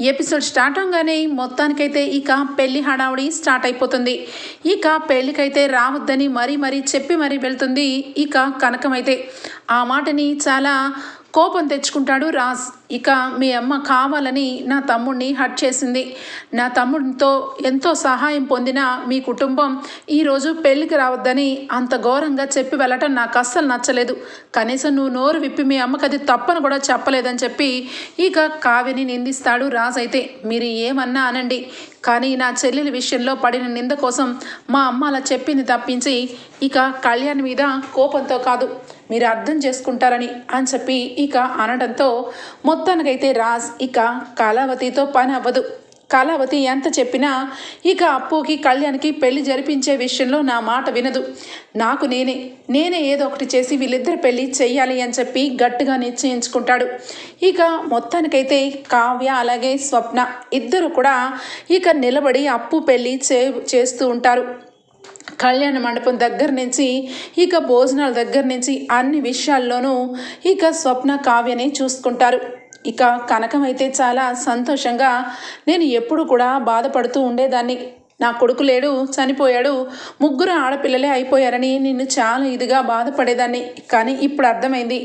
Episode start అవగానే మొత్తానికైతే ఇక పెళ్ళి హడావుడి స్టార్ట్ అయిపోతుంది. ఇక పెళ్ళికైతే రావద్దని మరీ మరీ చెప్పి మరీ వెళ్తుంది ఇక కనకమైతే. ఆ మాటని చాలా కోపం తెచ్చుకుంటాడు రాజ్. ఇక మీ అమ్మ కావాలని నా తమ్ముడిని హట్ చేసింది. నా తమ్ముడితో ఎంతో సహాయం పొందిన మీ కుటుంబం ఈరోజు పెళ్ళికి రావద్దని అంత ఘోరంగా చెప్పి వెళ్ళటం నాకు అస్సలు నచ్చలేదు. కనీసం నువ్వు నోరు విప్పి మీ అమ్మకి అది తప్పని కూడా చెప్పలేదని చెప్పి ఇక కావ్యని నిందిస్తాడు రాజ్ అయితే. మీరు ఏమన్నా అనండి. కానీ నా చెల్లెల విషయంలో పడిన నింద కోసం మా అమ్మ అలా చెప్పింది తప్పించి ఇక కళ్యాణ్ మీద కోపంతో కాదు. మీరు అర్థం చేసుకుంటారని అని చెప్పి ఇక అనడంతో మొత్తానికైతే రాజ్ ఇక కళావతితో పని అవ్వదు. కళావతి ఎంత చెప్పినా ఇక అప్పుకి కళ్యాణ్కి పెళ్ళి జరిపించే విషయంలో నా మాట వినదు. నాకు నేనే నేనే ఏదో ఒకటి చేసి వీళ్ళిద్దరు పెళ్ళి చెయ్యాలి అని చెప్పి గట్టిగా నిశ్చయించుకుంటాడు. ఇక మొత్తానికైతే కావ్య అలాగే స్వప్న ఇద్దరు కూడా ఇక నిలబడి అప్పు పెళ్ళి చే చేస్తూ ఉంటారు. కళ్యాణ మండపం దగ్గర నుంచి ఇక భోజనాల దగ్గర నుంచి అన్ని విషయాల్లోనూ ఇక స్వప్న కావ్యని చూసుకుంటారు. ఇక కనకం అయితే చాలా సంతోషంగా నేను ఎప్పుడు కూడా బాధపడుతూ ఉండేదాన్ని. నా కొడుకు లేడు చనిపోయాడు ముగ్గురు ఆడపిల్లలే అయిపోయారని నిన్ను చాలా ఇదిగా బాధపడేదాన్ని. కానీ ఇప్పుడు అర్థమైంది.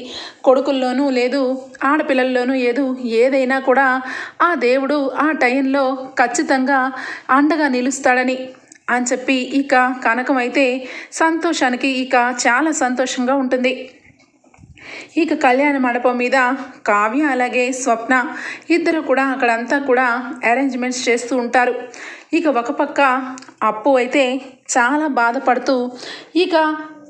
కొడుకుల్లోనూ లేదు ఆడపిల్లల్లోనూ ఏదు ఏదైనా కూడా ఆ దేవుడు ఆ టైంలో ఖచ్చితంగా అండగా నిలుస్తాడని. అని చెప్పి ఇక కనకం అయితే సంతోషానికి ఇక చాలా సంతోషంగా ఉంటుంది. ఇక కళ్యాణ మండపం మీద కావ్య అలాగే స్వప్న ఇద్దరు కూడా అక్కడంతా కూడా అరేంజ్మెంట్స్ చేస్తూ ఉంటారు. ఇక ఒక పక్క అప్పు అయితే చాలా బాధపడుతూ ఇక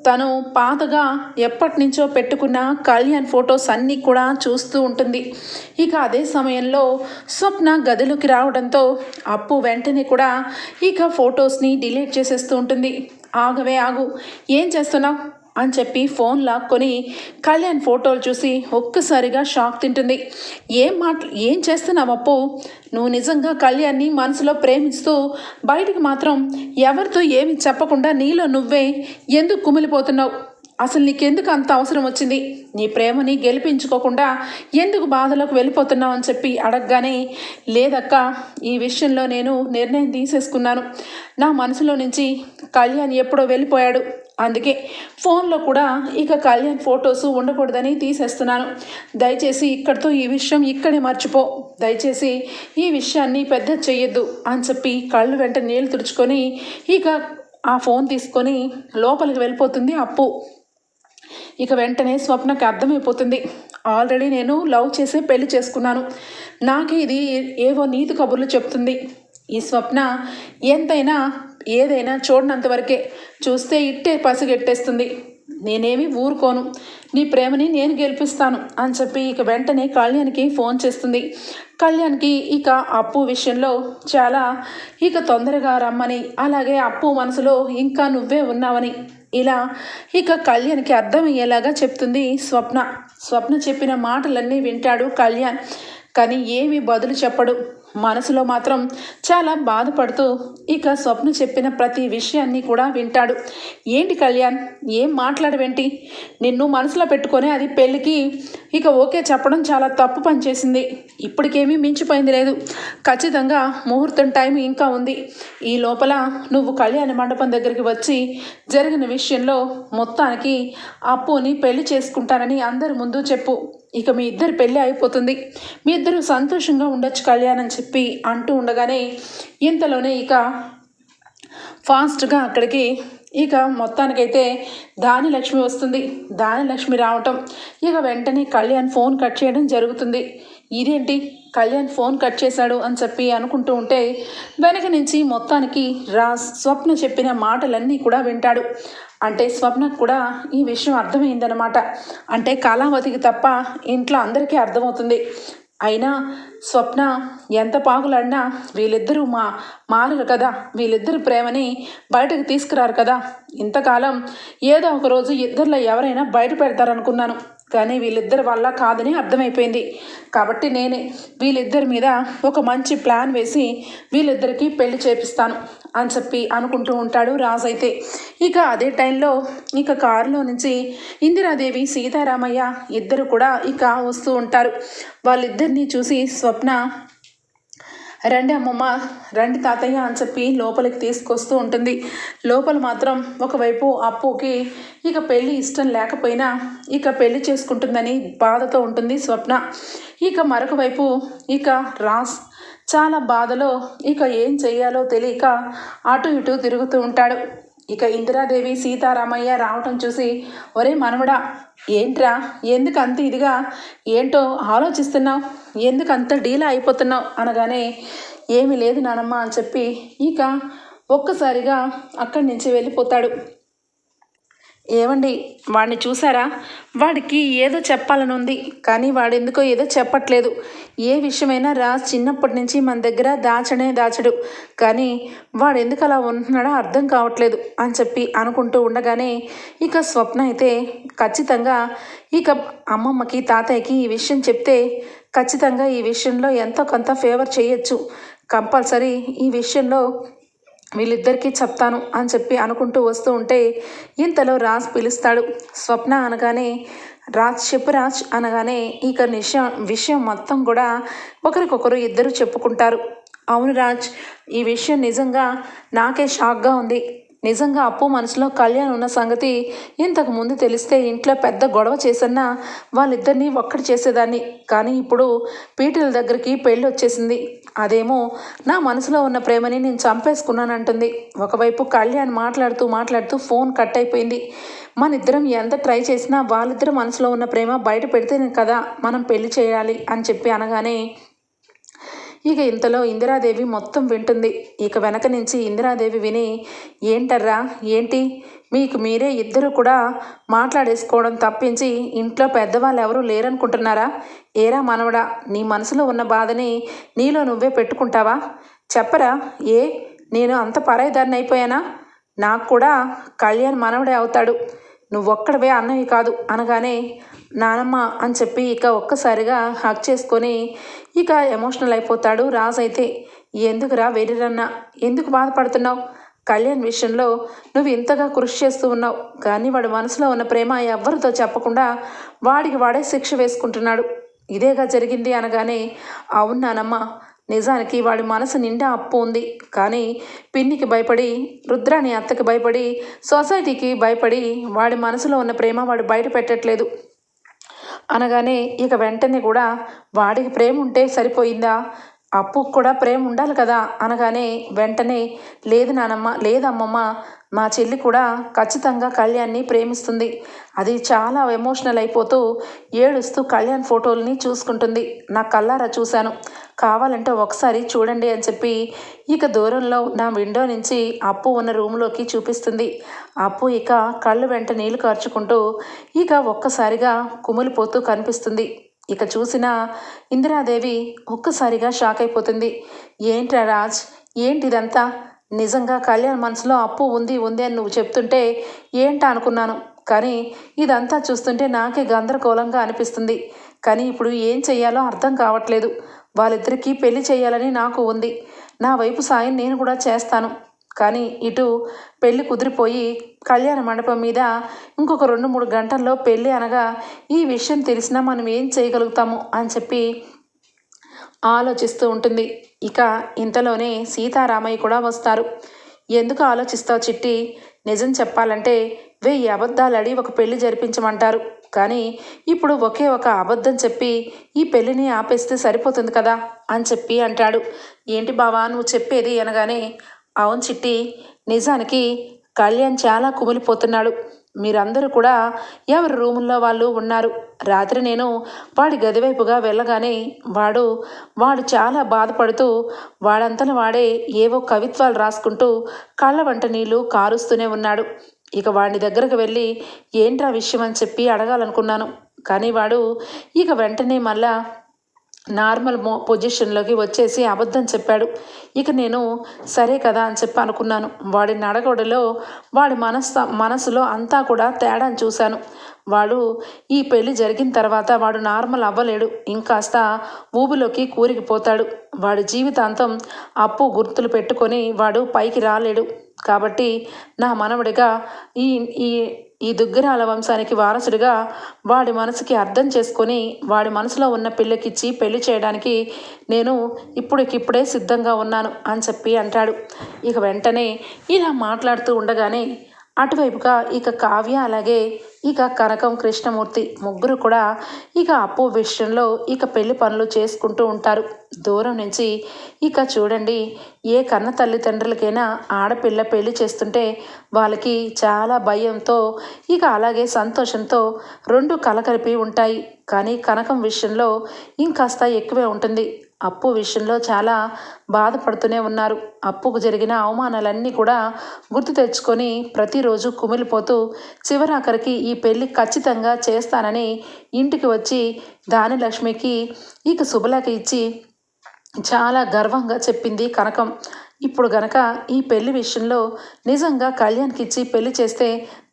తను పాతగా ఎప్పటి నుంచో పెట్టుకున్న కళ్యాణ్ ఫొటోస్ అన్నీ కూడా చూస్తూ ఉంటుంది. ఇక అదే సమయంలో స్వప్న గదిలోకి రావడంతో అప్పు వెంటనే కూడా ఇక ఫొటోస్ని డిలీట్ చేసేస్తూ ఉంటుంది. ఆగవే ఆగు. ఏం చేస్తున్నావు? అని చెప్పి ఫోన్ లాక్కొని కళ్యాణ్ ఫోటోలు చూసి ఒక్కసారిగా షాక్ తింటుంది. ఏం మాట ఏం చేస్తున్నావు అప్పు? నువ్వు నిజంగా కళ్యాణ్ని మనసులో ప్రేమిస్తూ బయటికి మాత్రం ఎవరితో ఏమి చెప్పకుండా నీలో నువ్వే ఎందుకు కుమిలిపోతున్నావు? అసలు నీకెందుకు అంత అవసరం వచ్చింది? నీ ప్రేమని గెలిపించుకోకుండా ఎందుకు బాధలోకి వెళ్ళిపోతున్నావు? అని చెప్పి అడగగానే లేదక్క ఈ విషయంలో నేను నిర్ణయం తీసేసుకున్నాను. నా మనసులో నుంచి కళ్యాణ్ ఎప్పుడో వెళ్ళిపోయాడు. అందుకే ఫోన్లో కూడా ఇక కళ్యాణ్ ఫొటోస్ ఉండకూడదని తీసేస్తున్నాను. దయచేసి ఇక్కడితో ఈ విషయం ఇక్కడే మర్చిపో. దయచేసి ఈ విషయాన్ని పెద్ద చెయ్యొద్దు అని చెప్పి కళ్ళు వెంట నీళ్ళు తుడుచుకొని ఇక ఆ ఫోన్ తీసుకొని లోపలికి వెళ్ళిపోతుంది అప్పు. ఇక వెంటనే స్వప్నకి అర్థమైపోతుంది. ఆల్రెడీ నేను లవ్ చేసే పెళ్ళి చేసుకున్నాను. నాకే ఇది ఏవో నీతి కబుర్లు చెప్తుంది. ఈ స్వప్న ఎంతైనా ఏదైనా చూడనంత వరకే చూస్తే ఇట్టే పసిగెట్టేస్తుంది. నేనేమి ఊరుకోను. నీ ప్రేమని నేను గెలిపిస్తాను అని చెప్పి ఇక వెంటనే కళ్యాణ్కి ఫోన్ చేస్తుంది. కళ్యాణ్కి ఇక అప్పు విషయంలో చాలా ఇక తొందరగా రమ్మని అలాగే అప్పు మనసులో ఇంకా నువ్వే ఉన్నావని ఇలా ఇక కళ్యాణ్కి అర్థమయ్యేలాగా చెప్తుంది స్వప్న. స్వప్న చెప్పిన మాటలన్నీ వింటాడు కళ్యాణ్ కానీ ఏమి బదులు చెప్పడు. మనసులో మాత్రం చాలా బాధపడుతూ ఇక స్వప్న చెప్పిన ప్రతి విషయాన్ని కూడా వింటాడు. ఏంటి కళ్యాణ్? ఏం మాట్లాడవేంటి? నిన్ను మనసులో పెట్టుకొని అది పెళ్ళికి ఇక ఓకే చెప్పడం చాలా తప్పు పని చేసింది. ఇప్పటికేమీ మించిపోయింది లేదు. ఖచ్చితంగా ముహూర్తం టైం ఇంకా ఉంది. ఈ లోపల నువ్వు కళ్యాణ మండపం దగ్గరికి వచ్చి జరిగిన విషయంలో మొత్తానికి అప్పుని పెళ్ళి చేసుకుంటానని అందరి ముందు చెప్పు. ఇక మీ ఇద్దరు పెళ్ళి అయిపోతుంది. మీ ఇద్దరు సంతోషంగా ఉండొచ్చు కళ్యాణ్ అని చెప్పి అంటూ ఉండగానే ఇంతలోనే ఇక ఫాస్ట్గా అక్కడికి ఇక మొత్తానికైతే దానిలక్ష్మి వస్తుంది. దానిలక్ష్మి రావటం ఇక వెంటనే కళ్యాణ్ ఫోన్ కట్ చేయడం జరుగుతుంది. ఇదేంటి? కళ్యాణ్ ఫోన్ కట్ చేశాడు అని చెప్పి అనుకుంటూ ఉంటే వెనక నుంచి మొత్తానికి రాజ్ స్వప్న చెప్పిన మాటలన్నీ కూడా వింటాడు. అంటే స్వప్నకు కూడా ఈ విషయం అర్థమైందనమాట అంటే కళావతికి తప్ప ఇంట్లో అందరికీ అర్థమవుతుంది. అయినా స్వప్న ఎంత పాగులాడినా వీళ్ళిద్దరూ మా మారరు కదా. వీళ్ళిద్దరు ప్రేమని బయటకు తీసుకురారు కదా. ఇంతకాలం ఏదో ఒక రోజు ఇద్దరిలో ఎవరైనా బయట పెడతారనుకున్నాను. కానీ వీళ్ళిద్దరి వల్ల కాదని అర్థమైపోయింది. కాబట్టి నేనే వీళ్ళిద్దరి మీద ఒక మంచి ప్లాన్ వేసి వీళ్ళిద్దరికీ పెళ్ళి చేపిస్తాను అని చెప్పి అనుకుంటూ ఉంటాడు రాజు అయితే. ఇక అదే టైంలో ఇక కారులో నుంచి ఇందిరాదేవి సీతారామయ్య ఇద్దరు కూడా ఇక వస్తూ ఉంటారు. వాళ్ళిద్దరినీ చూసి స్వప్న రండి అమ్మమ్మ రండి తాతయ్య అని చెప్పి లోపలికి తీసుకొస్తూ ఉంటుంది. లోపల మాత్రం ఒకవైపు అప్పుకి ఇక పెళ్ళి ఇష్టం లేకపోయినా ఇక పెళ్ళి చేసుకుంటుందని బాధతో ఉంటుంది స్వప్న. ఇక మరొక వైపు ఇక రాస్ చాలా బాధలో ఇక ఏం చేయాలో తెలియక అటు ఇటు తిరుగుతూ ఉంటాడు. ఇక ఇందిరాదేవి సీతారామయ్య రావటం చూసి ఒరే మనవడా ఏంట్రా? ఎందుకు అంత ఇదిగా? ఏంటో ఆలోచిస్తున్నావు? ఎందుకు అంత డీలా అయిపోతున్నావు అనగానే ఏమీ లేదు నానమ్మ అని చెప్పి ఇక ఒక్కసారిగా అక్కడి నుంచి వెళ్ళిపోతాడు. ఏమండి వాడిని చూసారా వాడికి ఏదో చెప్పాలని ఉంది కానీ వాడెందుకో ఏదో చెప్పట్లేదు. ఏ విషయమైనా రా చిన్నప్పటి నుంచి మన దగ్గర దాచనే దాచడు కానీ వాడు ఎందుకు అలా ఉంటున్నాడో అర్థం కావట్లేదు అని చెప్పి అనుకుంటూ ఉండగానే ఇక స్వప్న అయితే ఖచ్చితంగా ఇక అమ్మమ్మకి తాతయ్యకి ఈ విషయం చెప్తే ఖచ్చితంగా ఈ విషయంలో ఎంతో కొంత ఫేవర్ చేయొచ్చు. కంపల్సరీ ఈ విషయంలో వీళ్ళిద్దరికీ చెప్తాను అని చెప్పి అనుకుంటూ వస్తూ ఉంటే ఇంతలో రాజ్ పిలుస్తాడు. స్వప్న అనగానే రాజ్ చెప్పు రాజ్ అనగానే ఇక నిషయం విషయం మొత్తం కూడా ఒకరికొకరు ఇద్దరు చెప్పుకుంటారు. అవును రాజ్ ఈ విషయం నిజంగా నాకే షాక్గా ఉంది. నిజంగా అప్పు మనసులో కళ్యాణ్ ఉన్న సంగతి ఇంతకు ముందు తెలిస్తే ఇంట్లో పెద్ద గొడవ చేసన్నా వాళ్ళిద్దరినీ ఒక్కటి చేసేదాన్ని. కానీ ఇప్పుడు పీటల దగ్గరికి పెళ్ళి వచ్చేసింది. అదేమో నా మనసులో ఉన్న ప్రేమని నేను చంపేసుకున్నానంటుంది. ఒకవైపు కళ్యాణ్ మాట్లాడుతూ మాట్లాడుతూ ఫోన్ కట్ అయిపోయింది. మన ఇద్దరం ఎంత ట్రై చేసినా వాళ్ళిద్దరు మనసులో ఉన్న ప్రేమ బయట పెడితేనే కదా మనం పెళ్ళి చేయాలి అని చెప్పి అనగానే ఇక ఇంతలో ఇందిరాదేవి మొత్తం వింటుంది. ఇక వెనక నుంచి ఇందిరాదేవి విని ఏంటర్రా? ఏంటి? మీకు మీరే ఇద్దరు కూడా మాట్లాడేసుకోవడం తప్పించి ఇంట్లో పెద్దవాళ్ళు ఎవరూ లేరనుకుంటున్నారా? ఏరా మనవడా నీ మనసులో ఉన్న బాధని నీలో నువ్వే పెట్టుకుంటావా? చెప్పరా? ఏ? నేను అంత పరాయిదారిని అయిపోయానా? నాకు కూడా కళ్యాణ్ మనవడే అవుతాడు. నువ్వొక్కడవే అన్నవి కాదు అనగానే నానమ్మ అని చెప్పి ఇక ఒక్కసారిగా హక్ చేసుకొని ఇక ఎమోషనల్ అయిపోతాడు రాజ్ అయితే. ఎందుకురా వెర్రిరన్నా ఎందుకు బాధపడుతున్నావు? కళ్యాణ్ విషయంలో నువ్వు ఇంతగా కృషి చేస్తూ ఉన్నావు. కానీ వాడి మనసులో ఉన్న ప్రేమ ఎవరితో చెప్పకుండా వాడికి వాడే శిక్ష వేసుకుంటున్నాడు. ఇదేగా జరిగింది అనగానే అవునానమ్మా నిజానికి వాడి మనసు నిండా అప్పు ఉంది. కానీ పిన్నికి భయపడి రుద్రాని అత్తకి భయపడి సొసైటీకి భయపడి వాడి మనసులో ఉన్న ప్రేమ వాడు బయట పెట్టట్లేదు. అనగానే ఇక వెంటనే కూడా వాడికి ప్రేమ ఉంటే సరిపోయిందా? అప్పు కూడా ప్రేమ ఉండాలి కదా అనగానే వెంటనే లేదు నానమ్మ లేదమ్మమ్మ మా చెల్లి కూడా ఖచ్చితంగా కళ్యాణ్ని ప్రేమిస్తుంది. అది చాలా ఎమోషనల్ అయిపోతూ ఏడుస్తూ కళ్యాణ్ ఫోటోల్ని చూసుకుంటుంది. నా కల్లారా చూశాను. కావాలంటే ఒకసారి చూడండి అని చెప్పి ఇక దూరంలో నా విండో నుంచి అప్పు ఉన్న రూమ్లోకి చూపిస్తుంది. అప్పు ఇక కళ్ళు వెంట నీళ్ళు కార్చుకుంటూ ఇక ఒక్కసారిగా కుమిలిపోతూ కనిపిస్తుంది. ఇక చూసిన ఇందిరాదేవి ఒక్కసారిగా షాక్ అయిపోతుంది. ఏంట్రా రాజ్? ఏంటిదంతా? నిజంగా కళ్యాణ్ మనసులో అప్పు ఉంది ఉంది అని నువ్వు చెప్తుంటే ఏంటా అనుకున్నాను. కానీ ఇదంతా చూస్తుంటే నాకే గందరగోళంగా అనిపిస్తుంది. కానీ ఇప్పుడు ఏం చెయ్యాలో అర్థం కావట్లేదు. వాళ్ళిద్దరికీ పెళ్ళి చేయాలని నాకు ఉంది. నా వైపు సాయం నేను కూడా చేస్తాను. కానీ ఇటు పెళ్ళి కుదిరిపోయి కళ్యాణ మండపం మీద ఇంకొక రెండు మూడు గంటల్లో పెళ్ళి అనగా ఈ విషయం తెలిసినా మనం ఏం చేయగలుగుతాము అని చెప్పి ఆలోచిస్తూ ఉంటుంది. ఇక ఇంతలోనే సీతారామయ్య కూడా వస్తారు. ఎందుకు ఆలోచిస్తావు చిట్టి? నిజం చెప్పాలంటే వెయ్యి అబద్ధాలడి ఒక పెళ్ళి జరిపించమంటారు. కానీ ఇప్పుడు ఒకే ఒక అబద్ధం చెప్పి ఈ పెళ్ళిని ఆపేస్తే సరిపోతుంది కదా? అని చెప్పి అంటాడు. ఏంటి బావా? నువ్వు చెప్పేది అనగానే అవును చిట్టి నిజానికి కళ్యాణ్ చాలా కుమిలిపోతున్నాడు. మీరందరూ కూడా ఎవరి రూముల్లో వాళ్ళు ఉన్నారు? రాత్రి నేను వాడి గదివైపుగా వెళ్ళగానే వాడు వాడు చాలా బాధపడుతూ వాడంతన వాడే ఏవో కవిత్వాలు రాసుకుంటూ కళ్ళ వంట నీళ్ళు కారుస్తూనే ఉన్నాడు. ఇక వాడి దగ్గరకు వెళ్ళి ఏంట్రా విషయం అని చెప్పి అడగాలనుకున్నాను. కానీ వాడు ఇక వెంటనే మళ్ళా నార్మల్ మో పొజిషన్లోకి వచ్చేసి అబద్ధం చెప్పాడు. ఇక నేను సరే కదా అని చెప్పి అనుకున్నాను వాడి నడగొడలో వాడి మనస్సు మనసులో అంతా కూడా తేడాను చూశాను. వాడు ఈ పెళ్ళి జరిగిన తర్వాత వాడు నార్మల్ అవ్వలేడు. ఇంకాస్త ఊబిలోకి కూరికిపోతాడు వాడి జీవితాంతం అప్పు గుర్తులు పెట్టుకొని వాడు పైకి రాలేడు. కాబట్టి నా మనవడిగా ఈ ఈ ఈ దుగ్గరాల వంశానికి వారసుడిగా వాడి మనసుకి అర్థం చేసుకొని వాడి మనసులో ఉన్న పిల్లకిచ్చి పెళ్ళి చేయడానికి నేను ఇప్పుడికిప్పుడే సిద్ధంగా ఉన్నాను అని చెప్పి అంటాడు. ఇక వెంటనే ఇలా మాట్లాడుతూ ఉండగానే అటువైపుగా ఇక కావ్య అలాగే ఇక కనకం కృష్ణమూర్తి ముగ్గురు కూడా ఇక అప్పు విషయంలో ఇక పెళ్ళి పనులు చేసుకుంటూ ఉంటారు. దూరం నుంచి ఇక చూడండి ఏ కన్న తల్లిదండ్రులకైనా ఆడపిల్ల పెళ్ళి చేస్తుంటే వాళ్ళకి చాలా భయంతో ఇక అలాగే సంతోషంతో రెండు కలకలిపి ఉంటాయి. కానీ కనకం విషయంలో ఇంకాస్త ఎక్కువే ఉంటుంది. అప్పు విషయంలో చాలా బాధపడుతూనే ఉన్నారు. అప్పుకు జరిగిన అవమానాలన్నీ కూడా గుర్తు తెచ్చుకొని ప్రతిరోజు కుమిలిపోతూ చివరాఖరికి ఈ పెళ్ళి ఖచ్చితంగా చేస్తానని ఇంటికి వచ్చి దానిలక్ష్మికి ఇక శుభలకి ఇచ్చి చాలా గర్వంగా చెప్పింది కనకం. ఇప్పుడు గనక ఈ పెళ్ళి విషయంలో నిజంగా కళ్యాణ్కి ఇచ్చి పెళ్ళి చేస్తే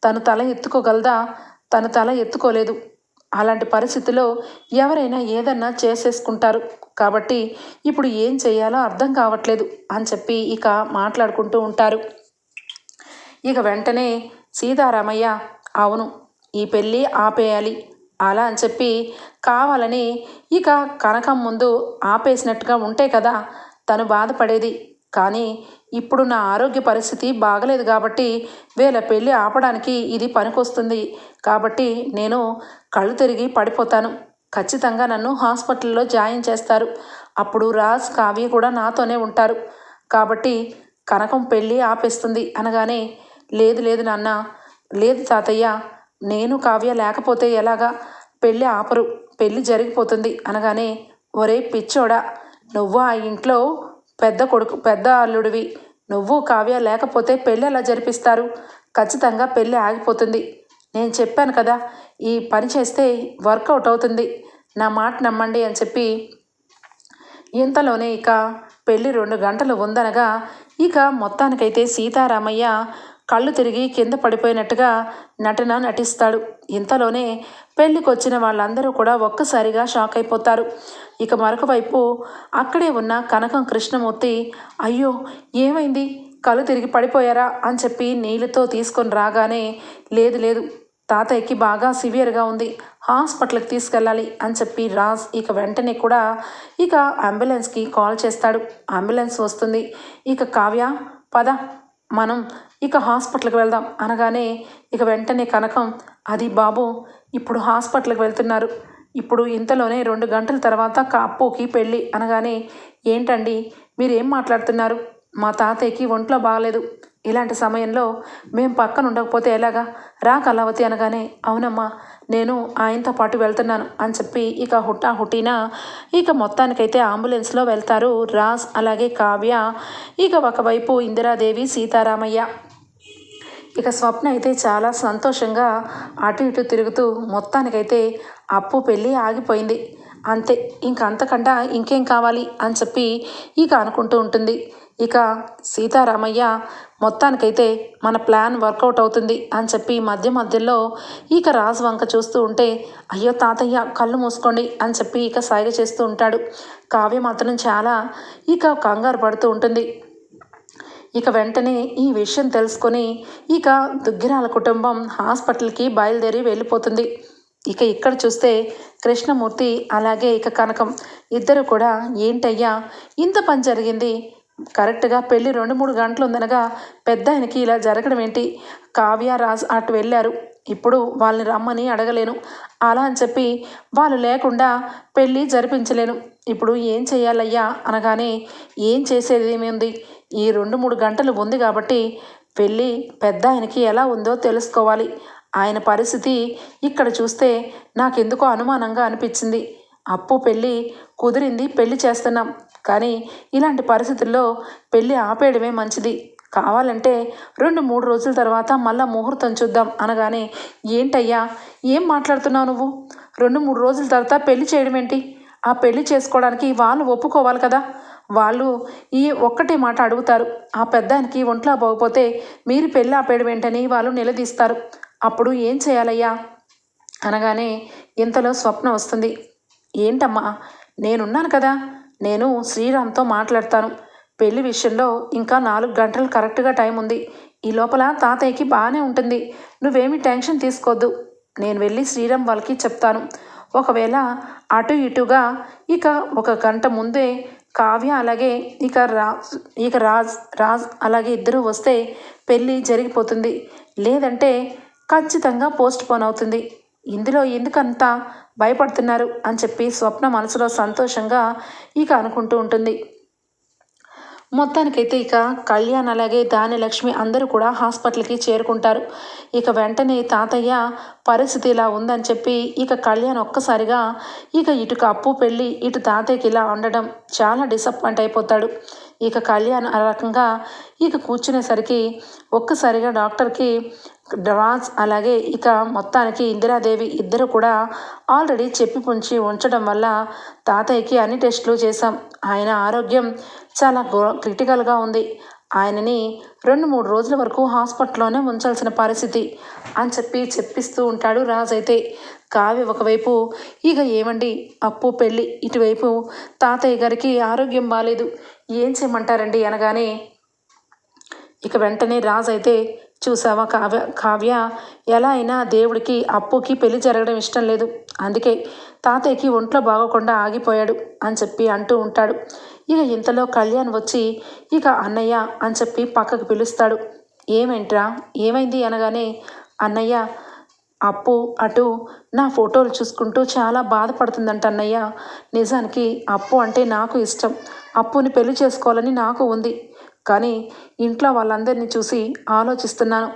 తను తల ఎత్తుకోగలదా? తను తల ఎత్తుకోలేదు. అలాంటి పరిస్థితిలో ఎవరైనా ఏదన్నా చేసేసుకుంటారు. కాబట్టి ఇప్పుడు ఏం చేయాలో అర్థం కావట్లేదు అని చెప్పి ఇక మాట్లాడుకుంటూ ఉంటారు. ఇక వెంటనే సీతారామయ్య అవును ఈ పెళ్ళి ఆపేయాలి అలా అని చెప్పి కావాలని ఇక కనకం ముందు ఆపేసినట్టుగా ఉంటే కదా తను బాధపడేది. కానీ ఇప్పుడు నా ఆరోగ్య పరిస్థితి బాగలేదు కాబట్టి వీళ్ళ పెళ్ళి ఆపడానికి ఇది పనికొస్తుంది. కాబట్టి నేను కళ్ళు తిరిగి పడిపోతాను. ఖచ్చితంగా నన్ను హాస్పిటల్లో జాయిన్ చేస్తారు. అప్పుడు రాజ్ కావ్య కూడా నాతోనే ఉంటారు. కాబట్టి కనకం పెళ్ళి ఆపేస్తుంది అనగానే లేదు లేదు నాన్న లేదు తాతయ్య నేను కావ్య లేకపోతే ఎలాగా? పెళ్ళి ఆపరు పెళ్ళి జరిగిపోతుంది అనగానే ఒరే పిచ్చోడా నువ్వు ఆ ఇంట్లో పెద్ద కొడుకు పెద్ద అల్లుడివి. నువ్వు కావ్య లేకపోతే పెళ్ళి ఎలా జరిపిస్తారు? ఖచ్చితంగా పెళ్ళి ఆగిపోతుంది. నేను చెప్పాను కదా ఈ పని చేస్తే వర్కౌట్ అవుతుంది. నా మాట నమ్మండి అని చెప్పి ఇంతలోనే ఇక పెళ్ళి రెండు గంటలు ఉందనగా ఇక మొత్తానికైతే సీతారామయ్య కళ్ళు తిరిగి కింద పడిపోయినట్టుగా నటన నటిస్తాడు. ఇంతలోనే పెళ్ళికొచ్చిన వాళ్ళందరూ కూడా ఒక్కసారిగా షాక్ అయిపోతారు ఇక మరొక వైపు అక్కడే ఉన్న కనకం కృష్ణమూర్తి అయ్యో ఏమైంది? కళ్ళు తిరిగి పడిపోయారా? అని చెప్పి నీళ్ళతో తీసుకొని రాగానే లేదు లేదు తాతయ్యకి బాగా సివియర్గా ఉంది హాస్పిటల్కి తీసుకెళ్ళాలి అని చెప్పి రాజ్ ఇక వెంటనే కూడా ఇక అంబులెన్స్కి కాల్ చేస్తాడు. అంబులెన్స్ వస్తుంది. ఇక కావ్య పద మనం ఇక హాస్పిటల్కి వెళ్దాం అనగానే ఇక వెంటనే కనకం అది బాబు ఇప్పుడు హాస్పిటల్కి వెళ్తున్నారు. ఇప్పుడు ఇంతలోనే రెండు గంటల తర్వాత అప్పోకి పెళ్ళి అనగానే ఏంటండి మీరేం మాట్లాడుతున్నారు? మా తాతయ్యకి ఒంట్లో బాగలేదు. ఇలాంటి సమయంలో మేము పక్కన ఉండకపోతే ఎలాగా? రా కళావతి అనగానే అవునమ్మా నేను ఆయనతో పాటు వెళ్తున్నాను అని చెప్పి ఇక హుట్టా హుట్టినా ఇక మొత్తానికైతే అంబులెన్స్లో వెళ్తారు రాజ్ అలాగే కావ్య. ఇక ఒకవైపు ఇందిరాదేవి సీతారామయ్య. ఇక స్వప్న అయితే చాలా సంతోషంగా అటు ఇటు తిరుగుతూ మొత్తానికైతే అప్పు పెళ్ళి ఆగిపోయింది. అంతే ఇంక ఇంకేం కావాలి అని చెప్పి ఇక అనుకుంటూ ఉంటుంది. ఇక సీతారామయ్య మొత్తానికైతే మన ప్లాన్ వర్కౌట్ అవుతుంది అని చెప్పి మధ్య మధ్యలో ఇక రాజు వంక చూస్తూ ఉంటే అయ్యో తాతయ్య కళ్ళు మూసుకోండి అని చెప్పి ఇక సాయిగ చేస్తూ ఉంటాడు. కావ్య మాత్రం చాలా ఇక కంగారు పడుతూ ఉంటుంది. ఇక వెంటనే ఈ విషయం తెలుసుకొని ఇక దుగ్గిరాల కుటుంబం హాస్పిటల్కి బయలుదేరి వెళ్ళిపోతుంది. ఇక ఇక్కడ చూస్తే కృష్ణమూర్తి అలాగే ఇక కనకం ఇద్దరు కూడా ఏంటయ్యా ఇంత పని జరిగింది? కరెక్ట్గా పెళ్ళి రెండు మూడు గంటలు ఉందనగా పెద్ద ఆయనకి ఇలా జరగడం ఏంటి? కావ్య రాజ్ అటు వెళ్ళారు. ఇప్పుడు వాళ్ళని రమ్మని అడగలేను. అలా అని చెప్పి వాళ్ళు లేకుండా పెళ్ళి జరిపించలేను. ఇప్పుడు ఏం చేయాలయ్యా? అనగానే ఏం చేసేది ఏముంది? ఈ రెండు మూడు గంటలు ఉంది కాబట్టి పెళ్ళి పెద్ద ఆయనకి ఎలా ఉందో తెలుసుకోవాలి. ఆయన పరిస్థితి ఇక్కడ చూస్తే నాకెందుకో అనుమానంగా అనిపించింది. అప్పు పెళ్ళి కుదిరింది పెళ్ళి చేస్తున్నాం. కానీ ఇలాంటి పరిస్థితుల్లో పెళ్ళి ఆపేయడమే మంచిది. కావాలంటే రెండు మూడు రోజుల తర్వాత మళ్ళా ముహూర్తం చూద్దాం అనగానే ఏంటయ్యా ఏం మాట్లాడుతున్నావు నువ్వు? రెండు మూడు రోజుల తర్వాత పెళ్ళి చేయడం ఏంటి ఆ పెళ్ళి చేసుకోవడానికి వాళ్ళు ఒప్పుకోవాలి కదా. వాళ్ళు ఈ ఒక్కటే మాట అడుగుతారు. ఆ పెద్దానికి ఒంట్లో పోకపోతే మీరు పెళ్ళి ఆపేయడం ఏంటని వాళ్ళు నిలదీస్తారు. అప్పుడు ఏం చేయాలయ్యా? అనగానే ఇంతలో స్వప్న వస్తుంది. ఏంటమ్మా? నేనున్నాను కదా. నేను శ్రీరామ్తో మాట్లాడతాను. పెళ్ళి విషయంలో ఇంకా నాలుగు గంటలు కరెక్ట్గా టైం ఉంది. ఈ లోపల తాతయ్యకి బాగానే ఉంటుంది. నువ్వేమీ టెన్షన్ తీసుకోవద్దు నేను వెళ్ళి శ్రీరామ్ వాళ్ళకి చెప్తాను. ఒకవేళ అటు ఇటుగా ఇక ఒక గంట ముందే కావ్య అలాగే ఇక రా ఇక రాజ్ రాజ్ అలాగే ఇద్దరు వస్తే పెళ్ళి జరిగిపోతుంది. లేదంటే ఖచ్చితంగా పోస్ట్ పోన్ అవుతుంది. ఇందులో ఎందుకంత భయపడుతున్నారు అని చెప్పి స్వప్న మనసులో సంతోషంగా ఇక అనుకుంటూ ఉంటుంది. మొత్తానికైతే ఇక కళ్యాణ్ అలాగే దానిలక్ష్మి అందరూ కూడా హాస్పిటల్కి చేరుకుంటారు. ఇక వెంటనే తాతయ్య పరిస్థితి ఇలా ఉందని చెప్పి ఇక కళ్యాణ్ ఒక్కసారిగా ఇక ఇటు అప్పు పెళ్ళి ఇటు తాతయ్యకి ఇలా ఉండడం చాలా డిసప్పాయింట్ అయిపోతాడు. ఇక కళ్యాణ్ ఆ రకంగా ఇక కూర్చునేసరికి ఒక్కసారిగా డాక్టర్కి డ్రాన్స్ అలాగే ఇక మొత్తానికి ఇందిరాదేవి ఇద్దరు కూడా ఆల్రెడీ చెప్పి పుంచి ఉంచడం వల్ల తాతయ్యకి అన్ని టెస్టులు చేశాం. ఆయన ఆరోగ్యం చాలా క్రిటికల్గా ఉంది. ఆయనని రెండు మూడు రోజుల వరకు హాస్పిటల్లోనే ఉంచాల్సిన పరిస్థితి అని చెప్పి చెప్పిస్తూ ఉంటాడు రాజు అయితే. కావ్య ఒకవైపు ఇక ఏమండి? అప్పు పెళ్ళి ఇటువైపు తాతయ్య గారికి ఆరోగ్యం బాగాలేదు ఏం చేయమంటారండి? అనగానే ఇక వెంటనే రాజు అయితే చూసావా కావ్య? కావ్య ఎలా అయినా దేవుడికి అప్పుకి పెళ్ళి జరగడం ఇష్టం లేదు. అందుకే తాతయ్యకి ఒంట్లో బాగోకుండా ఆగిపోయాడు అని చెప్పి అంటూ ఉంటాడు. ఇక ఇంతలో కళ్యాణ్ వచ్చి ఇక అన్నయ్య అని చెప్పి పక్కకు పిలుస్తాడు. ఏమేంట్రా? ఏమైంది? అనగానే అన్నయ్య అప్పు అటు నా ఫోటోలు చూసుకుంటూ చాలా బాధపడుతుందంట అన్నయ్య. నిజానికి అప్పు అంటే నాకు ఇష్టం. అప్పుని పెళ్ళి చేసుకోవాలని నాకు ఉంది. కానీ ఇంట్లో వాళ్ళందరినీ చూసి ఆలోచిస్తున్నాను.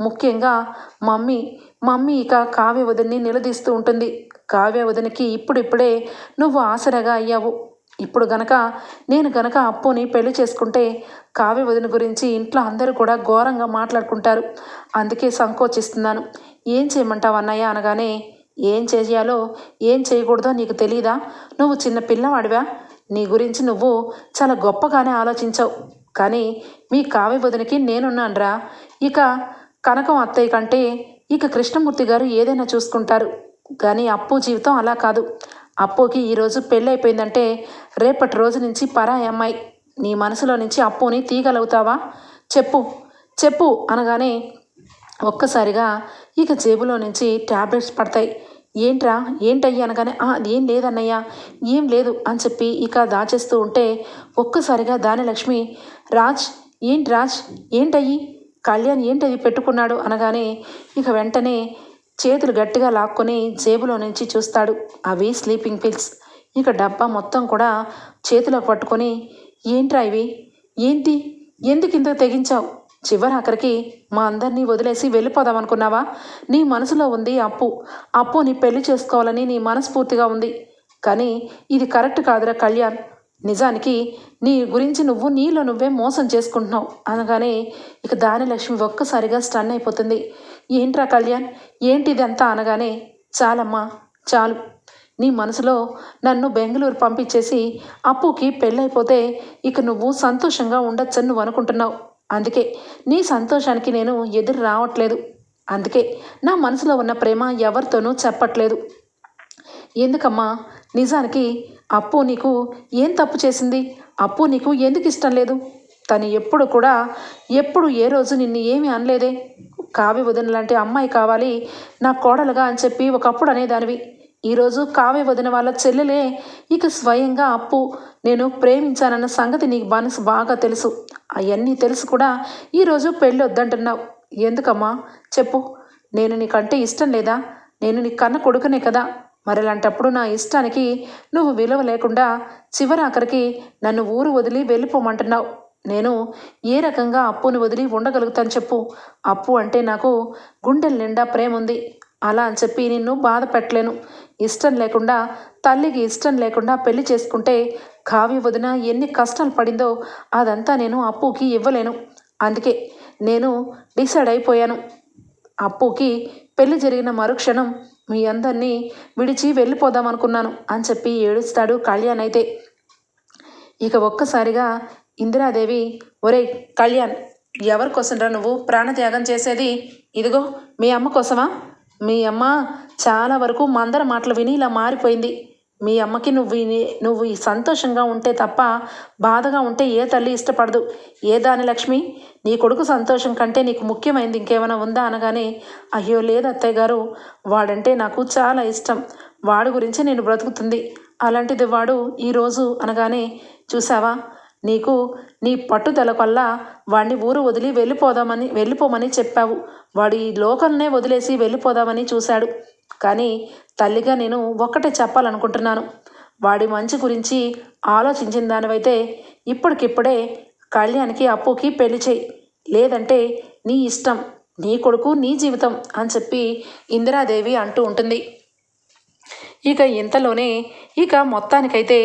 ముఖ్యంగా మమ్మీ మమ్మీ ఇక కావ్య వదిన్ని నిలదీస్తూ ఉంటుంది. కావ్య వదినికి ఇప్పుడిప్పుడే నువ్వు ఆసరగా అయ్యావు. ఇప్పుడు గనక నేను గనక అప్పుని పెళ్ళి చేసుకుంటే కావ్య వదిన గురించి ఇంట్లో అందరూ కూడా ఘోరంగా మాట్లాడుకుంటారు. అందుకే సంకోచిస్తున్నాను. ఏం చేయమంటావు అన్నయ్య అనగానే ఏం చేయాలో ఏం చేయకూడదో నీకు తెలియదా నువ్వు చిన్న పిల్లవాడివా? నీ గురించి నువ్వు చాలా గొప్పగానే ఆలోచించావు. కానీ మీ కావ్య వదినకి నేనున్నానరా. ఇక కనకం అత్తయ్య కంటే ఇక కృష్ణమూర్తి గారు ఏదైనా చూసుకుంటారు. కానీ అప్పు జీవితం అలా కాదు. అప్పుకి ఈరోజు పెళ్ళైపోయిందంటే రేపటి రోజు నుంచి పరాయి అమ్మాయి. నీ మనసులో నుంచి అప్పుని తీయగలుగుతావా చెప్పు చెప్పు అనగానే ఒక్కసారిగా ఇక జేబులో నుంచి ట్యాబ్లెట్స్ పడతాయి. ఏంట్రా? ఏంటయ్యా? అనగానే ఏం లేదన్నయ్యా. ఏం లేదు అని చెప్పి ఇక దాచేస్తూ ఉంటే ఒక్కసారిగా దానిలక్ష్మి రాజ్ ఏంటి రాజ్? ఏంటయ్యి? కళ్యాణ్ ఏంటది పెట్టుకున్నాడు? అనగానే ఇక వెంటనే చేతులు గట్టిగా లాక్కొని జేబులో నుంచి చూస్తాడు అవి స్లీపింగ్ పిల్స్ ఇక డబ్బా మొత్తం కూడా చేతిలో పట్టుకొని ఏంట్రా ఇవి? ఏంటి? ఎందుకు ఇంత తెగించావు? చివరి అక్కడికి మా అందరినీ వదిలేసి వెళ్ళిపోదాం అనుకున్నావా నీ మనసులో ఉంది అప్పు. అప్పు నీ పెళ్ళి చేసుకోవాలని నీ మనస్ఫూర్తిగా ఉంది. కానీ ఇది కరెక్ట్ కాదురా కళ్యాణ్. నిజానికి నీ గురించి నువ్వు నీలో నువ్వే మోసం చేసుకుంటున్నావు. అనగానే ఇక దానిలక్ష్మి ఒక్కసారిగా స్టన్ అయిపోతుంది. ఏంట్రా కళ్యాణ్? ఏంటి ఇదంతా అనగానే చాలమ్మా చాలు. నీ మనసులో నన్ను బెంగళూరు పంపించేసి అప్పుకి పెళ్ళైపోతే ఇక నువ్వు సంతోషంగా ఉండొచ్చని నువ్వు అనుకుంటున్నావు. అందుకే నీ సంతోషానికి నేను ఎదురు రావట్లేదు. అందుకే నా మనసులో ఉన్న ప్రేమ ఎవరితోనూ చెప్పట్లేదు. ఎందుకమ్మా? నిజానికి అప్పు నీకు ఏం తప్పు చేసింది? అప్పు నీకు ఎందుకు ఇష్టం లేదు? తను ఎప్పుడు కూడా ఎప్పుడు ఏ రోజు నిన్ను ఏమీ అనలేదే? కావ్య వదిన లాంటి అమ్మాయి కావాలి నా కోడలుగా అని చెప్పి ఒకప్పుడు అనేదానివి. ఈరోజు కావ్య వదిన వాళ్ళ చెల్లెలే ఇక స్వయంగా అప్పు. నేను ప్రేమించానన్న సంగతి నీకు మనసు బాగా తెలుసు. అవన్నీ తెలుసు కూడా ఈరోజు పెళ్ళి వద్దంటున్నావు ఎందుకమ్మా? చెప్పు. నేను నీకంటే ఇష్టం లేదా? నేను నీ కన్న కొడుకునే కదా? మరిలాంటప్పుడు నా ఇష్టానికి నువ్వు విలువ లేకుండా చివరి ఆఖరికి నన్ను ఊరు వదిలి వెళ్ళిపోమంటున్నావు. నేను ఏ రకంగా అప్పుని వదిలి ఉండగలుగుతాను చెప్పు. అప్పు అంటే నాకు గుండెల నిండా ప్రేమ ఉంది అలా అని చెప్పి నిన్ను బాధ పెట్టలేను. ఇష్టం లేకుండా తల్లికి ఇష్టం లేకుండా పెళ్ళి చేసుకుంటే కావ్య వదిన ఎన్ని కష్టాలు పడిందో అదంతా నేను అప్పుకి ఇవ్వలేను. అందుకే నేను డిసైడ్ అయిపోయాను. అప్పుకి పెళ్ళి జరిగిన మరుక్షణం మీ అందరినీ విడిచి వెళ్ళిపోదాం అనుకున్నాను అని చెప్పి ఏడుస్తాడు కళ్యాణ్ అయితే. ఇక ఒక్కసారిగా ఇందిరాదేవి ఒరే కళ్యాణ్ ఎవరి కోసంరా నువ్వు ప్రాణత్యాగం చేసేది? ఇదిగో మీ అమ్మ కోసమా? మీ అమ్మ చాలా వరకు మందర మాటలు విని ఇలా మారిపోయింది. మీ అమ్మకి నువ్వు నువ్వు సంతోషంగా ఉంటే తప్ప బాధగా ఉంటే ఏ తల్లి ఇష్టపడదు. ఏ దాని లక్ష్మి? నీ కొడుకు సంతోషం కంటే నీకు ముఖ్యమైనది ఇంకేమైనా ఉందా అనగానే అయ్యో లేదు అత్తయ్య గారు వాడంటే నాకు చాలా ఇష్టం. వాడి గురించి నేను బ్రతుకుతుంది. అలాంటిది వాడు ఈరోజు అనగానే చూసావా నీకు నీ పట్టుదల వల్ల వాడిని ఊరు వదిలి వెళ్ళిపోదామని వెళ్ళిపోమని చెప్పావు. వాడు ఈ వదిలేసి వెళ్ళిపోదామని చూశాడు. కానీ తల్లిగా నేను ఒక్కటే చెప్పాలనుకుంటున్నాను. వాడి మంచి గురించి ఆలోచించిన దానివైతే ఇప్పటికిప్పుడే కళ్యాణ్కి అప్పుకి పెళ్ళి చేయి. లేదంటే నీ ఇష్టం నీ కొడుకు నీ జీవితం అని చెప్పి ఇందిరాదేవి అంటూ ఉంటుంది. ఇక ఇంతలోనే ఇక మొత్తానికైతే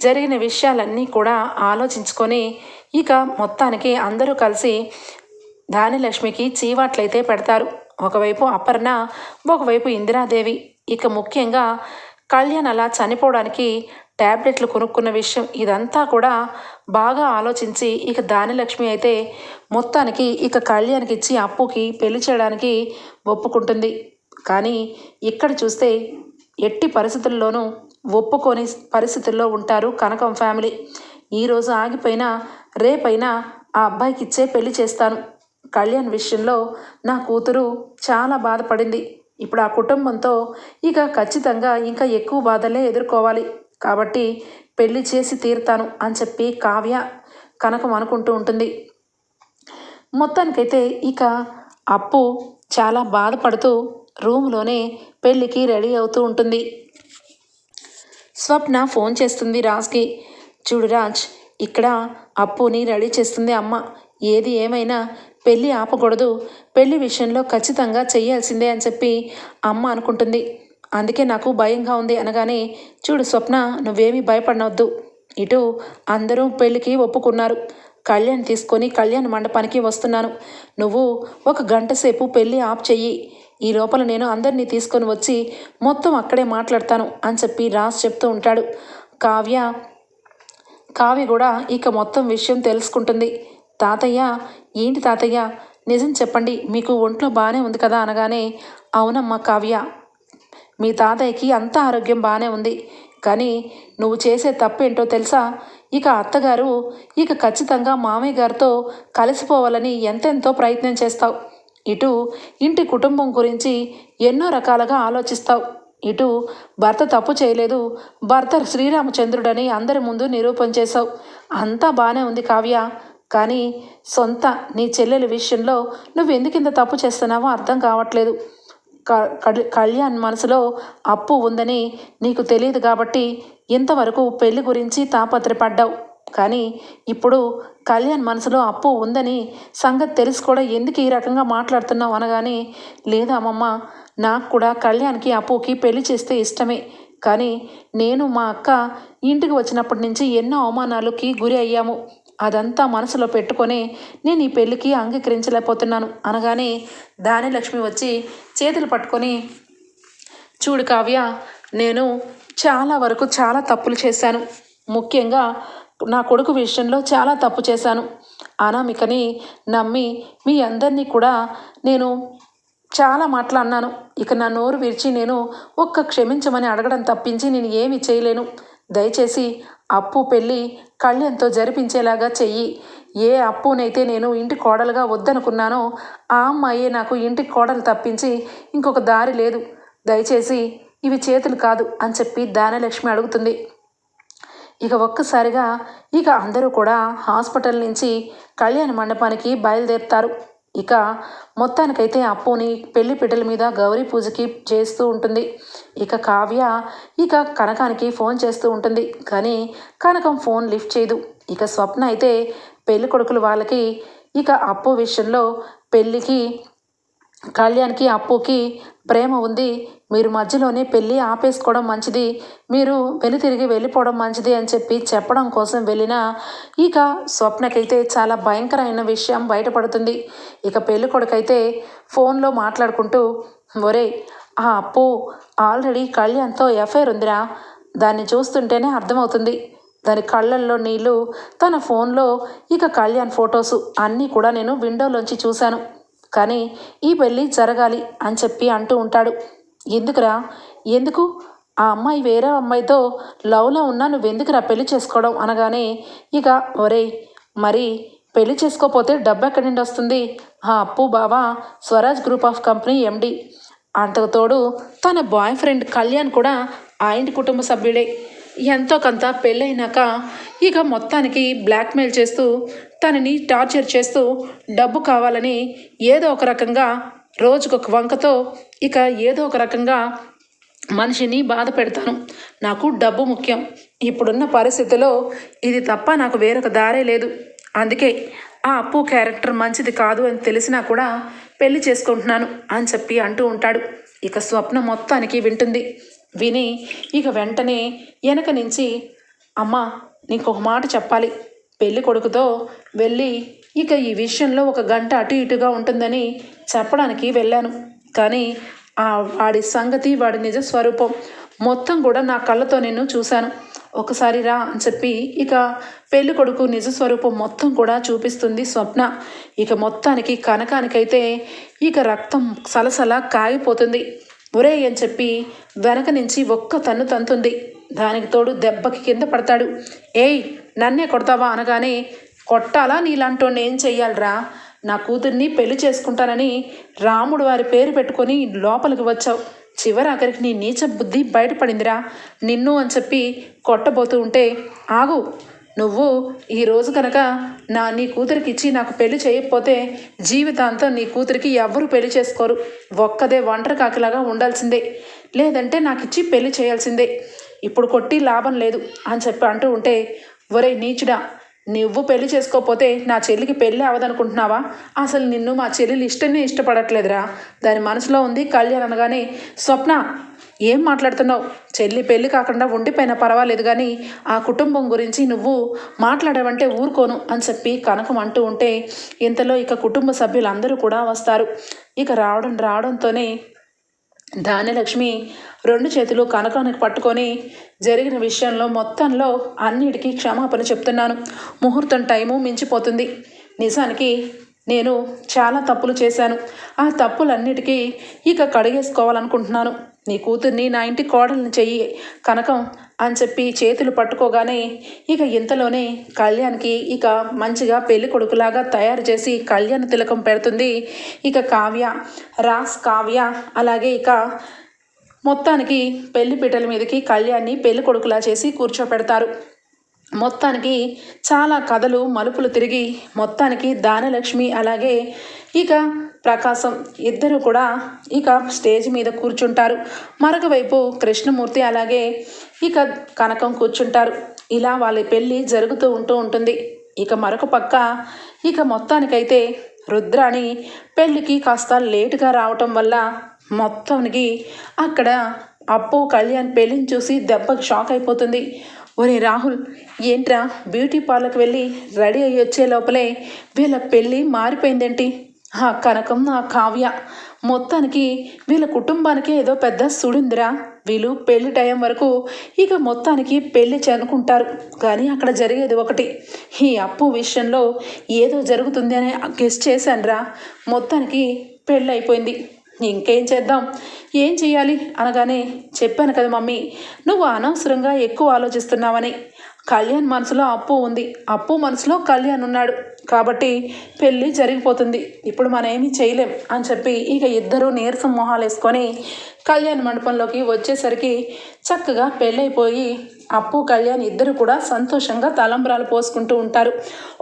జరిగిన విషయాలన్నీ కూడా ఆలోచించుకొని ఇక మొత్తానికి అందరూ కలిసి దానిలక్ష్మికి చీవాట్లయితే పెడతారు. ఒకవైపు అపర్ణ ఒకవైపు ఇందిరాదేవి. ఇక ముఖ్యంగా కళ్యాణ్ అలా చనిపోవడానికి ట్యాబ్లెట్లు కొనుక్కున్న విషయం ఇదంతా కూడా బాగా ఆలోచించి ఇక దానిలక్ష్మి అయితే మొత్తానికి ఇక కళ్యాణ్కి ఇచ్చి అప్పుకి పెళ్ళి చేయడానికి ఒప్పుకుంటుంది. కానీ ఇక్కడ చూస్తే ఎట్టి పరిస్థితుల్లోనూ ఒప్పుకొని పరిస్థితుల్లో ఉంటారు కనకం ఫ్యామిలీ. ఈరోజు ఆగిపోయినా రేపైనా ఆ అబ్బాయికి ఇచ్చే పెళ్ళి చేస్తాను. కళ్యాణ్ విషయంలో నా కూతురు చాలా బాధపడింది. ఇప్పుడు ఆ కుటుంబంతో ఇక ఖచ్చితంగా ఇంకా ఎక్కువ బాధలే ఎదుర్కోవాలి. కాబట్టి పెళ్ళి చేసి తీరుతాను అని చెప్పి కావ్య కనకం అనుకుంటూ ఉంటుంది. మొత్తానికైతే ఇక అప్పు చాలా బాధపడుతూ రూమ్లోనే పెళ్ళికి రెడీ అవుతూ ఉంటుంది. స్వప్న ఫోన్ చేస్తుంది రాజ్కి. చూడు రాజ్ ఇక్కడ అప్పుని రెడీ చేస్తుంది అమ్మ. ఏది ఏమైనా పెళ్ళి ఆపకూడదు. పెళ్ళి విషయంలో ఖచ్చితంగా చేయాల్సిందే అని చెప్పి అమ్మ అనుకుంటుంది. అందుకే నాకు భయంగా ఉంది అనగానే చూడు స్వప్న నువ్వేమీ భయపడనవద్దు ఇటు అందరూ పెళ్ళికి ఒప్పుకున్నారు. కళ్యాణ్ తీసుకొని కళ్యాణ్ మండపానికి వస్తున్నాను. నువ్వు ఒక గంట సేపు పెళ్ళి ఆప్ చెయ్యి. ఈ లోపల నేను అందరినీ తీసుకొని వచ్చి మొత్తం అక్కడే మాట్లాడతాను అని చెప్పి రాజ్ చెప్తూ ఉంటాడు. కావ్య కావ్య కూడా ఇక మొత్తం విషయం తెలుసుకుంటుంది. తాతయ్య ఏంటి తాతయ్య? నిజం చెప్పండి. మీకు ఒంట్లో బాగానే ఉంది కదా? అనగానే అవునమ్మా కావ్య. మీ తాతయ్యకి అంత ఆరోగ్యం బాగానే ఉంది. కానీ నువ్వు చేసే తప్పేంటో తెలుసా? ఇక అత్తగారు ఇక ఖచ్చితంగా మామయ్య గారితో కలిసిపోవాలని ఎంతెంతో ప్రయత్నం చేస్తావు. ఇటు ఇంటి కుటుంబం గురించి ఎన్నో రకాలుగా ఆలోచిస్తావు. ఇటు భర్త తప్పు చేయలేదు. భర్త శ్రీరామచంద్రుడని అందరి ముందు నిరూపణ చేశావు. అంతా బాగానే ఉంది కావ్య. కానీ సొంత నీ చెల్లెల విషయంలో నువ్వు ఎందుకింత తప్పు చేస్తున్నావో అర్థం కావట్లేదు. క- కళ్యాణ్ మనసులో అప్పు ఉందని నీకు తెలియదు కాబట్టి ఇంతవరకు పెళ్ళి గురించి తాపత్రపడ్డావు కానీ ఇప్పుడు కళ్యాణ్ మనసులో అప్పు ఉందని సంగతి తెలిసి కూడా ఎందుకు ఈ రకంగా మాట్లాడుతున్నావు అనగానే లేదా అమ్మమ్మ నాకు కూడా కళ్యాణ్కి అప్పుకి పెళ్ళి చేస్తే ఇష్టమే. కానీ నేను మా అక్క ఇంటికి వచ్చినప్పటి నుంచి ఎన్నో అవమానాలకి గురి అయ్యాము. అదంతా మనసులో పెట్టుకొని నేను ఈ పెళ్ళికి అంగీకరించలేకపోతున్నాను. అనగానే దాని లక్ష్మి వచ్చి చేతులు పట్టుకొని చూడు కావ్య నేను చాలా వరకు చాలా తప్పులు చేశాను. ముఖ్యంగా నా కొడుకు విషయంలో చాలా తప్పు చేశాను. అనామికని నమ్మి మీ అందరినీ కూడా నేను చాలా మాటలు అన్నాను. ఇక నా నోరు విరిచి నేను ఒక్క క్షమించమని అడగడం తప్పించి నేను ఏమి చేయలేను. దయచేసి అప్పు పెళ్ళి కళ్యాణ్తో జరిపించేలాగా చెయ్యి. ఏ అప్పునైతే నేను ఇంటి కోడలుగా వద్దనుకున్నానో ఆ అమ్మాయే నాకు ఇంటి కోడలు తప్పించి ఇంకొక దారి లేదు. దయచేసి ఇవి చేతులు కాదు అని చెప్పి దానలక్ష్మి అడుగుతుంది. ఇక ఒక్కసారిగా ఇక అందరూ కూడా హాస్పిటల్ నుంచి కళ్యాణ మండపానికి బయలుదేరుతారు. ఇక మొత్తానికైతే అప్పుని పెళ్ళి పిట్టల మీద గౌరీ పూజకి చేస్తూ ఉంటుంది. ఇక కావ్య ఇక కనకానికి ఫోన్ చేస్తూ ఉంటుంది. కానీ కనకం ఫోన్ లిఫ్ట్ చేయదు. ఇక స్వప్న అయితే పెళ్ళి కొడుకులు వాళ్ళకి ఇక అప్పు విషయంలో పెళ్ళికి కళ్యాణ్కి అప్పుకి ప్రేమ ఉంది. మీరు మధ్యలోనే పెళ్ళి ఆపేసుకోవడం మంచిది మీరు వెనుతిరిగి వెళ్ళిపోవడం మంచిది అని చెప్పి చెప్పడం కోసం వెళ్ళిన ఇక స్వప్నకైతే చాలా భయంకరమైన విషయం బయటపడుతుంది. ఇక పెళ్ళి కొడుకైతే ఫోన్లో మాట్లాడుకుంటూ ఒరే ఆ అప్పు ఆల్రెడీ కళ్యాణ్తో ఎఫ్ఐఆర్ ఉందిరా దాన్ని చూస్తుంటేనే అర్థమవుతుంది. దాని కళ్ళల్లో నీళ్ళు తన ఫోన్లో ఇక కళ్యాణ్ ఫొటోసు అన్నీ కూడా నేను విండోలోంచి చూశాను. కానీ ఈ పెళ్ళి జరగాలి అని చెప్పి అంటూ ఉంటాడు. ఎందుకురా? ఎందుకు? ఆ అమ్మాయి వేరే అమ్మాయితో లవ్లో ఉన్నా నువ్వెందుకురా పెళ్ళి చేసుకోవడం అనగానే ఇక ఒరే మరి పెళ్ళి చేసుకోపోతే డబ్బు ఎక్కడి నుండి వస్తుంది? ఆ అప్పు బావా Swaraj group of company MD. అంతకు తోడు తన బాయ్ ఫ్రెండ్ కళ్యాణ్ కూడా ఆ ఇంటి కుటుంబ సభ్యుడే. ఎంతో కొంత పెళ్ళైనాక ఇక మొత్తానికి బ్లాక్మెయిల్ చేస్తూ తనని టార్చర్ చేస్తూ డబ్బు కావాలని ఏదో ఒక రకంగా రోజుకొక వంకతో ఇక ఏదో ఒక రకంగా మనిషిని బాధ పెడతాను. నాకు డబ్బు ముఖ్యం. ఇప్పుడున్న పరిస్థితిలో ఇది తప్ప నాకు వేరొక దారే లేదు. అందుకే ఆ అప్పు క్యారెక్టర్ మంచిది కాదు అని తెలిసినా కూడా పెళ్ళి చేసుకుంటున్నాను అని చెప్పి అంటూ ఉంటాడు. ఇక స్వప్న మొత్తానికి వింటుంది. విని ఇక వెంటనే వెనక నుంచి అమ్మా నీకు ఒక మాట చెప్పాలి. పెళ్ళి కొడుకుతో వెళ్ళి ఇక ఈ విషయంలో ఒక గంట అటు ఇటుగా ఉంటుందని చెప్పడానికి వెళ్ళాను. కానీ ఆ వాడి సంగతి వాడి నిజ స్వరూపం మొత్తం కూడా నా కళ్ళతో నేను చూశాను. ఒకసారి రా అని చెప్పి ఇక పెళ్ళి కొడుకు నిజ స్వరూపం మొత్తం కూడా చూపిస్తుంది స్వప్న. ఇక మొత్తానికి కనకానికైతే ఇక రక్తం సలసల కాగిపోతుంది. ఒరే అని చెప్పి వెనక నుంచి ఒక్క తన్ను తంతుంది. దానికి తోడు దెబ్బకి కింద పడతాడు. ఏయ్ నన్నే కొడతావా అనగానే కొట్టాలా నీలాంటోని ఏం చెయ్యాలరా? నా కూతుర్ని పెళ్ళి చేసుకుంటానని రాముడు వారి పేరు పెట్టుకొని లోపలికి వచ్చావు. చివరి ఆఖరికి నీ నీచ బుద్ధి బయటపడిందిరా. నిన్ను అని చెప్పి కొట్టబోతూ ఉంటే ఆగు. నువ్వు ఈ రోజు కనుక నా నీ కూతురికి ఇచ్చి నాకు పెళ్ళి చేయకపోతే జీవితాంతం నీ కూతురికి ఎవ్వరు పెళ్ళి చేసుకోరు. ఒక్కదే ఒంటరి కాకిలాగా ఉండాల్సిందే. లేదంటే నాకు ఇచ్చి పెళ్ళి చేయాల్సిందే. ఇప్పుడు కొట్టి లాభం లేదు అని చెప్పి అంటూ ఉంటే ఒరే నీచుడా నువ్వు పెళ్ళి చేసుకోకపోతే నా చెల్లికి పెళ్ళి అవదనుకుంటున్నావా? అసలు నిన్ను మా చెల్లెలు ఇష్టమే ఇష్టపడట్లేదురా. దాని మనసులో ఉంది కళ్యాణ్ అనగానే స్వప్న ఏం మాట్లాడుతున్నావు? చెల్లి పెళ్ళి కాకుండా ఉండిపోయినా పర్వాలేదు కానీ ఆ కుటుంబం గురించి నువ్వు మాట్లాడవంటే ఊరుకోను అని చెప్పి కనకం అంటూ ఉంటే ఇంతలో ఇక కుటుంబ సభ్యులందరూ కూడా వస్తారు. ఇక రావడం రావడంతోనే ధాన్యలక్ష్మి రెండు చేతులు కనకానికి పట్టుకొని జరిగిన విషయంలో మొత్తంలో అన్నిటికీ క్షమాపణ చెప్తున్నాను. ముహూర్తం టైము మించిపోతుంది. నిజానికి నేను చాలా తప్పులు చేశాను. ఆ తప్పులన్నిటికీ ఇక కడిగేసుకోవాలనుకుంటున్నాను. నీ కూతుర్ని నా ఇంటి కోడల్ని చెయ్యి కనకం అని చెప్పి చేతులు పట్టుకోగానే ఇక ఇంతలోనే కళ్యాణ్కి ఇక మంచిగా పెళ్ళి కొడుకులాగా తయారు చేసి కళ్యాణ తిలకం పెడుతుంది. ఇక కావ్య రాస్ కావ్య అలాగే ఇక మొత్తానికి పెళ్ళి పీటల మీదకి కళ్యాణ్ని పెళ్ళి కొడుకులా చేసి కూర్చోపెడతారు. మొత్తానికి చాలా కథలు మలుపులు తిరిగి మొత్తానికి దానలక్ష్మి అలాగే ఇక ప్రకాశం ఇద్దరు కూడా ఇక స్టేజ్ మీద కూర్చుంటారు. మరొక వైపు కృష్ణమూర్తి అలాగే ఇక కనకం కూర్చుంటారు. ఇలా వాళ్ళ పెళ్ళి జరుగుతూ ఉంటూ ఉంటుంది. ఇక మరొక పక్క ఇక మొత్తానికైతే రుద్రాణి పెళ్ళికి కాస్త లేటుగా రావటం వల్ల మొత్తానికి అక్కడ అప్పు కళ్యాణ్ పెళ్ళిని చూసి దెబ్బకి షాక్ అయిపోతుంది. ఒరే రాహుల్ ఏంట్రా బ్యూటీ పార్లర్కి వెళ్ళి రెడీ అయ్యి వచ్చే లోపలే వీళ్ళ పెళ్ళి మారిపోయిందేంటి? ఆ కనకం ఆ కావ్య మొత్తానికి వీళ్ళ కుటుంబానికి ఏదో పెద్ద సుడిందిరా. వీళ్ళు పెళ్ళి టైం వరకు ఇక మొత్తానికి పెళ్ళి చనుకుంటారు. కానీ అక్కడ జరిగేది ఒకటి. ఈ అప్పు విషయంలో ఏదో జరుగుతుంది అని గెస్ట్ చేశానురా. మొత్తానికి పెళ్ళి అయిపోయింది ఇంకేం చేద్దాం? ఏం చేయాలి? అనగానే చెప్పాను కదా మమ్మీ నువ్వు అనవసరంగా ఎక్కువ ఆలోచిస్తున్నావని. కళ్యాణ్ మనసులో అప్పు ఉంది. అప్పు మనసులో కళ్యాణ్ ఉన్నాడు. కాబట్టి పెళ్ళి జరిగిపోతుంది. ఇప్పుడు మనం ఏమీ చేయలేం అని చెప్పి ఇక ఇద్దరు నీరసం మొహాలు వేసుకొని కళ్యాణ్ మండపంలోకి వచ్చేసరికి చక్కగా పెళ్ళైపోయి అప్పు కళ్యాణ్ ఇద్దరు కూడా సంతోషంగా తలంబ్రాలు పోసుకుంటూ ఉంటారు.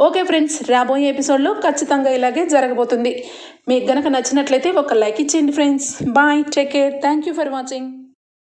ఓకే ఫ్రెండ్స్ రాబోయే ఎపిసోడ్లో ఖచ్చితంగా ఇలాగే జరగబోతుంది. మీకు గనక నచ్చినట్లయితే ఒక లైక్ ఇచ్చేయండి friends. Bye take care. Thank you for watching.